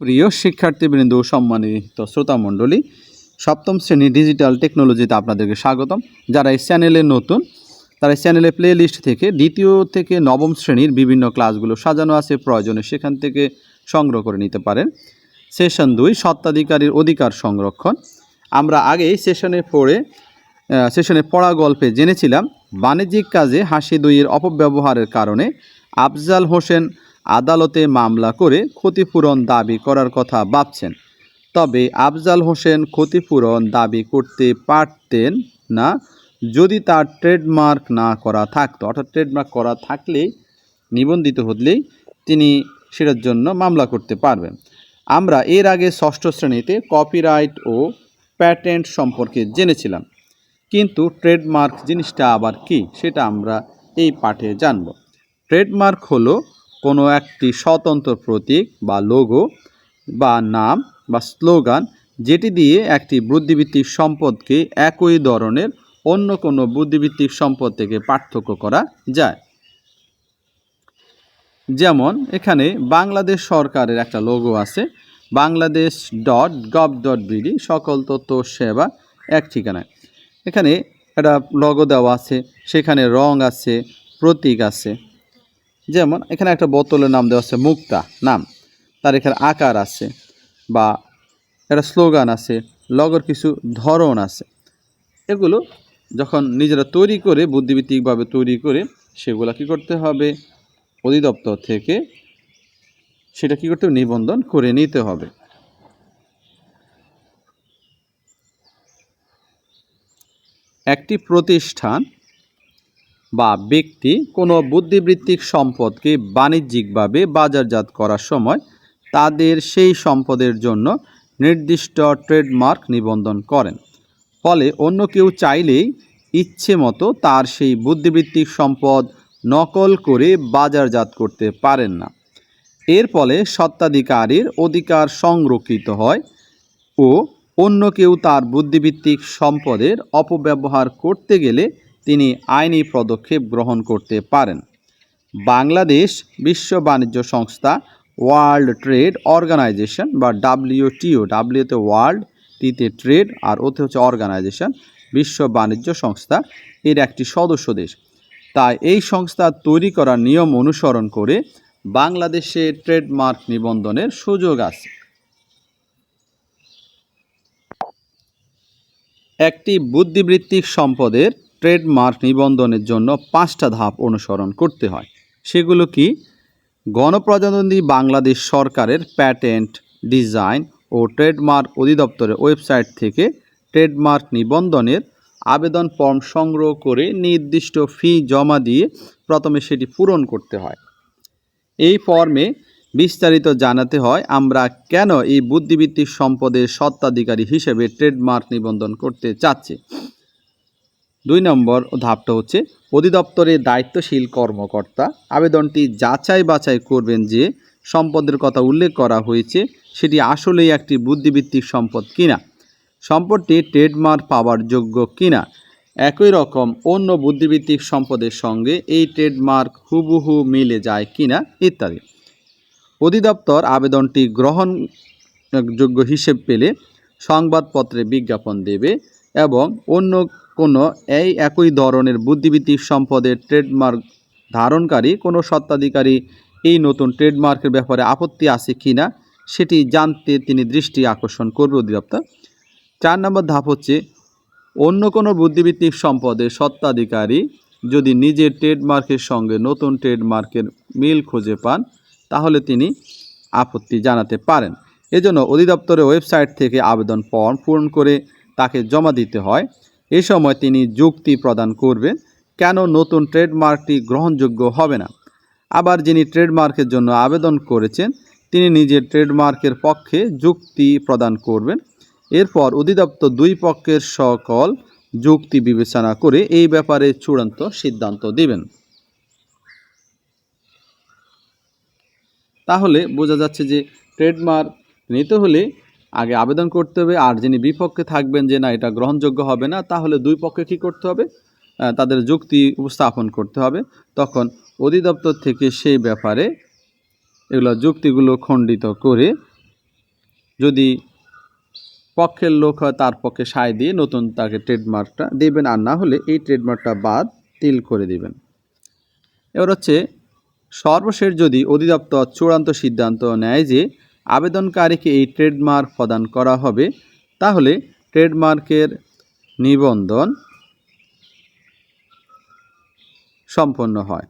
প্রিয় শিক্ষার্থীবৃন্দ, সম্মানিত শ্রোতামণ্ডলী, সপ্তম শ্রেণি ডিজিটাল টেকনোলজিতে আপনাদেরকে স্বাগতম। যারা এই চ্যানেলে নতুন, তারা এই চ্যানেলের প্লে লিস্ট থেকে দ্বিতীয় থেকে নবম শ্রেণির বিভিন্ন ক্লাসগুলো সাজানো আছে, প্রয়োজনে সেখান থেকে সংগ্রহ করে নিতে পারেন। সেশন দুই সত্ত্বাধিকারীর অধিকার সংরক্ষণ। আমরা আগেই সেশনে পড়ে সেশনে পড়া গল্পে জেনেছিলাম, বাণিজ্যিক কাজে হাসি দইয়ের অপব্যবহারের কারণে আফজাল হোসেন আদালতে মামলা করে ক্ষতিপূরণ দাবি করার কথা ভাবছেন। তবে আফজাল হোসেন ক্ষতিপূরণ দাবি করতে পারতেন না, যদি তার ট্রেডমার্ক না করা থাকতো। অর্থাৎ ট্রেডমার্ক করা থাকলেই, নিবন্ধিত হলেই তিনি সেটার জন্য মামলা করতে পারবেন। আমরা এর আগে ষষ্ঠ শ্রেণীতে কপিরাইট ও প্যাটেন্ট সম্পর্কে জেনেছিলাম। কিন্তু ট্রেডমার্ক জিনিসটা আবার কি, সেটা আমরা এই পাঠে জানব। ট্রেডমার্ক হলো কোনো একটি স্বতন্ত্র প্রতীক বা লোগো বা নাম বা স্লোগান যেটি দিয়ে একটি বুদ্ধিভিত্তিক সম্পদকে একই ধরনের অন্য কোনো বুদ্ধিভিত্তিক সম্পদ থেকে পার্থক্য করা যায়। যেমন, এখানে বাংলাদেশ সরকারের একটা লোগো আছে, Bangladesh dot gov dot BD, সকল তথ্য সেবা এক ঠিকানায়। এখানে একটা লগো দেওয়া আছে, সেখানে রং আছে, প্রতীক আছে যেমন এখানে একটা বোতলের নাম দেওয়া আছে মুক্তা, নাম। তার এখানে আকার আছে বা একটা স্লোগান আছে, লগর কিছু ধরন আছে। এগুলো যখন নিজেরা তৈরি করে বুদ্ধিভিত্তিকভাবে তৈরি করে, সেগুলো কী করতে হবে? অধিদপ্তর থেকে সেটা কী করতে হবে? নিবন্ধন করে নিতে হবে। একটি প্রতিষ্ঠান বা ব্যক্তি কোনো বুদ্ধিবৃত্তিক সম্পদকে বাণিজ্যিকভাবে বাজারজাত করার সময় তাদের সেই সম্পদের জন্য নির্দিষ্ট ট্রেডমার্ক নিবন্ধন করেন। ফলে অন্য কেউ চাইলেই ইচ্ছে মতো তার সেই বুদ্ধিবৃত্তিক সম্পদ নকল করে বাজারজাত করতে পারেন না। এর ফলে স্বত্বাধিকারীর অধিকার সংরক্ষিত হয় ও অন্য কেউ তার বুদ্ধিভিত্তিক সম্পদের অপব্যবহার করতে গেলে তিনি আইনি পদক্ষেপ গ্রহণ করতে পারেন। বাংলাদেশ বিশ্ব বাণিজ্য সংস্থা ওয়ার্ল্ড ট্রেড অর্গানাইজেশন বা ডাব্লিউটিও ডাব্লিউতে ওয়ার্ল্ড টিতে ট্রেড আর ওতে হচ্ছে অর্গানাইজেশন, বিশ্ব বাণিজ্য সংস্থা এর একটি সদস্য দেশ। তাই এই সংস্থা তৈরি করা নিয়ম অনুসরণ করে বাংলাদেশে ট্রেডমার্ক নিবন্ধনের সুযোগ আছে। একটি বুদ্ধিবৃত্তিক সম্পদের ট্রেডমার্ক নিবন্ধনের জন্য পাঁচটা ধাপ অনুসরণ করতে হয়। সেগুলো কি? গণপ্রজাতন্ত্রী বাংলাদেশ সরকারের প্যাটেন্ট ডিজাইন ও ট্রেডমার্ক অধিদপ্তরের ওয়েবসাইট থেকে ট্রেডমার্ক নিবন্ধনের আবেদন ফর্ম সংগ্রহ করে নির্দিষ্ট ফি জমা দিয়ে প্রথমে সেটি পূরণ করতে হয়। এই ফর্মে বিস্তারিত জানাতে হয়, আমরা কেন এই বুদ্ধিবৃত্তিক সম্পদের স্বত্বাধিকারী হিসেবে ট্রেডমার্ক নিবন্ধন করতে চাচ্ছি? দুই নম্বর ধাপটা হচ্ছে অধিদপ্তরের দায়িত্বশীল কর্মকর্তা। আবেদনটি যাচাই বাছাই করবেন যে সম্পদের কথা উল্লেখ করা হয়েছে, সেটি আসলেই একটি বুদ্ধিবৃত্তিক সম্পদ কিনা, সম্পদটি ট্রেডমার্ক পাওয়ার যোগ্য কিনা। একই রকম অন্য বুদ্ধিবৃত্তিক সম্পদের সঙ্গে এই ট্রেডমার্ক হুবহু মিলে যায় কিনা ইত্যাদি। অধিদপ্তর আবেদনটি গ্রহণযোগ্য হিসেব পেলে সংবাদপত্রে বিজ্ঞাপন দেবে এবং অন্য কোনো এই একই ধরনের বুদ্ধিবৃত্তিক সম্পদের ট্রেডমার্ক ধারণকারী কোনো স্বত্বাধিকারী এই নতুন ট্রেডমার্কের ব্যাপারে আপত্তি আছে কি না, সেটি জানতে তিনি দৃষ্টি আকর্ষণ করবে অধিদপ্তর। চার নম্বর ধাপ হচ্ছে, অন্য কোনো বুদ্ধিবৃত্তিক সম্পদের স্বত্বাধিকারী যদি নিজের ট্রেডমার্কের সঙ্গে নতুন ট্রেডমার্কের মিল খুঁজে পান, তাহলে তিনি আপত্তি জানাতে পারেন। এজন্য অধিদপ্তরের ওয়েবসাইট থেকে আবেদন ফর্ম পূরণ করে তাকে জমা দিতে হয়। এ সময় তিনি যুক্তি প্রদান করবেন, কেন নতুন ট্রেডমার্কটি গ্রহণযোগ্য হবে না? আবার যিনি ট্রেডমার্কের জন্য আবেদন করেছেন, তিনি নিজের ট্রেডমার্কের পক্ষে যুক্তি প্রদান করবেন। এরপর অধিদপ্তর দুই পক্ষের সকল যুক্তি বিবেচনা করে এই ব্যাপারে চূড়ান্ত সিদ্ধান্ত দিবেন। তাহলে বোঝা যাচ্ছে যে ট্রেডমার্ক নিতে হলে আগে আবেদন করতে হবে, আর যিনি বিপক্ষে থাকবেন যে না, এটা গ্রহণযোগ্য হবে না, তাহলে দুই পক্ষে কী করতে হবে? তাদের যুক্তি উপস্থাপন করতে হবে। তখন অধিদপ্তর থেকে সেই ব্যাপারে এগুলো যুক্তিগুলো খণ্ডিত করে যদি পক্ষের লোক হয়, তার পক্ষে সায় দিয়ে নতুন তাকে ট্রেডমার্কটা দেবেন, আর না হলে এই ট্রেডমার্কটা বাদ তিল করে দিবেন। এবার হচ্ছে, সর্বশেষ যদি অধিদপ্তর চূড়ান্ত সিদ্ধান্ত নেয় যে আবেদনকারীকে এই ট্রেডমার্ক প্রদান করা হবে। তাহলে ট্রেডমার্কের নিবন্ধন সম্পন্ন হয়।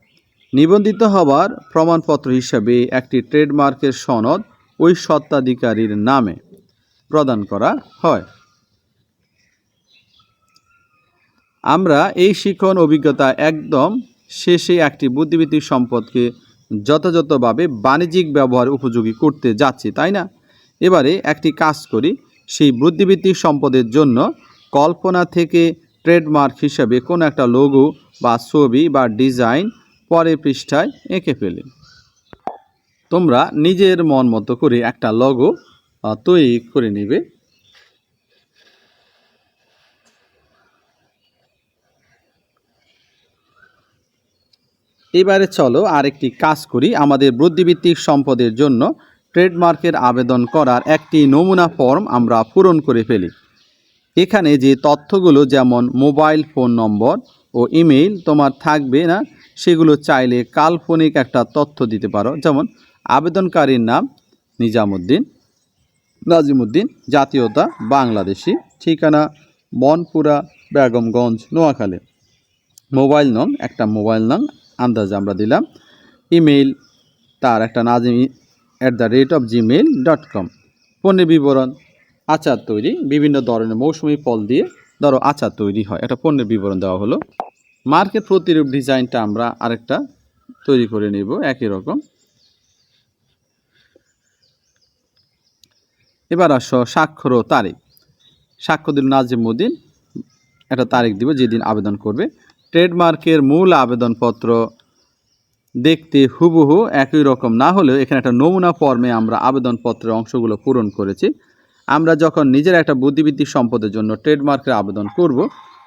নিবন্ধিত হওয়ার প্রমাণপত্র হিসাবে একটি ট্রেডমার্কের সনদ ওই স্বত্বাধিকারীর নামে প্রদান করা হয়। আমরা এই শিক্ষণ অভিজ্ঞতা একদম শেষে একটি বুদ্ধিবৃত্তিক সম্পদকে যথাযথভাবে বাণিজ্যিক ব্যবহার উপযোগী করতে যাচ্ছি, তাই না? এবারে একটি কাজ করি, সেই বুদ্ধিবৃত্তিক সম্পদের জন্য কল্পনা থেকে ট্রেডমার্ক হিসাবে কোনো একটা লোগো বা ছবি বা ডিজাইন পরে পৃষ্ঠায় এঁকে ফেলি। তোমরা নিজের মন মতো করে একটা লগো তৈরি করে নেবে। এবারে চলো আরেকটি কাজ করি। আমাদের বুদ্ধিভিত্তিক সম্পদের জন্য ট্রেডমার্কের আবেদন করার একটি নমুনা ফর্ম আমরা পূরণ করে ফেলি। এখানে যে তথ্যগুলো যেমন মোবাইল ফোন নম্বর ও ইমেইল তোমার থাকবে না, সেগুলো চাইলে কাল্পনিক একটা তথ্য দিতে পারো। যেমন আবেদনকারীর নাম নিজামুদ্দিন, নাজিমুদ্দিন, জাতীয়তা বাংলাদেশি, ঠিকানা বনপুরা, বেগমগঞ্জ, নোয়াখালী। মোবাইল নং, একটা মোবাইল নং আন্দাজে আমরা দিলাম। ইমেইল তার একটা Nazim at the rate of Gmail dot com পণ্যের বিবরণ, আচার তৈরি, বিভিন্ন ধরনের মৌসুমি ফল দিয়ে ধরো আচার তৈরি হয়। একটা পণ্যের বিবরণ দেওয়া হলো। মার্কেট প্রতিরূপ ডিজাইনটা আমরা আরেকটা তৈরি করে নেব, একই রকম। এবার আসো স্বাক্ষর তারিখ। সাক্ষ্য দিল নাজিমুদ্দিন একটা তারিখ দিব যেদিন আবেদন করবে। ট্রেডমার্কের মূল আবেদনপত্র দেখতে হুবহু একই রকম না হলেও এখানে একটা নমুনা ফর্মে আমরা আবেদনপত্রের অংশগুলো পূরণ করেছি। আমরা যখন নিজের একটা বুদ্ধিবৃত্তিক সম্পদের জন্য ট্রেডমার্কের আবেদন করব,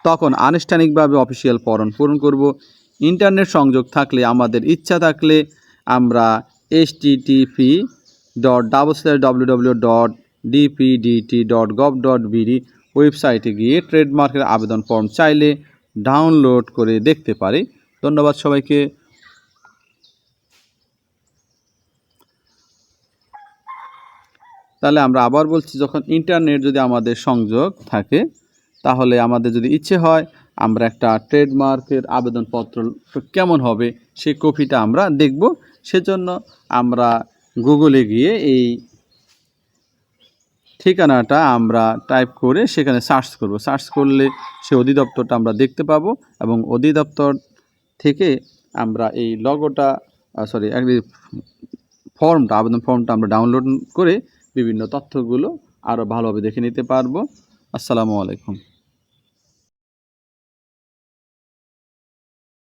তখন আনুষ্ঠানিকভাবে অফিসিয়াল ফর্ম পূরণ করব। ইন্টারনেট সংযোগ থাকলে, আমাদের ইচ্ছা থাকলে আমরা HTTP dot double slash W W dot DPDT dot gov dot BD ওয়েবসাইটে গিয়ে ট্রেডমার্কের আবেদন ফর্ম চাইলে ডাউনলোড করে দেখতে পারি। ধন্যবাদ সবাইকে। তাহলে আমরা আবার বলছি, যখন ইন্টারনেট যদি আমাদের সংযোগ থাকে, তাহলে আমাদের যদি ইচ্ছে হয়, আমরা একটা ট্রেডমার্কের আবেদনপত্র কেমন হবে, সেই কপিটা আমরা দেখব। সেজন্য আমরা গুগলে গিয়ে এই ঠিকানাটা আমরা টাইপ করে সেখানে সার্চ করব। সার্চ করলে সে অধিদপ্তরটা আমরা দেখতে পাবো এবং অধিদপ্তর থেকে আমরা এই লগোটা সরি ফর্মটা আবেদন ফর্মটা আমরা ডাউনলোড করে বিভিন্ন তথ্যগুলো আরও ভালোভাবে দেখে নিতে পারব। আসসালামু আলাইকুম।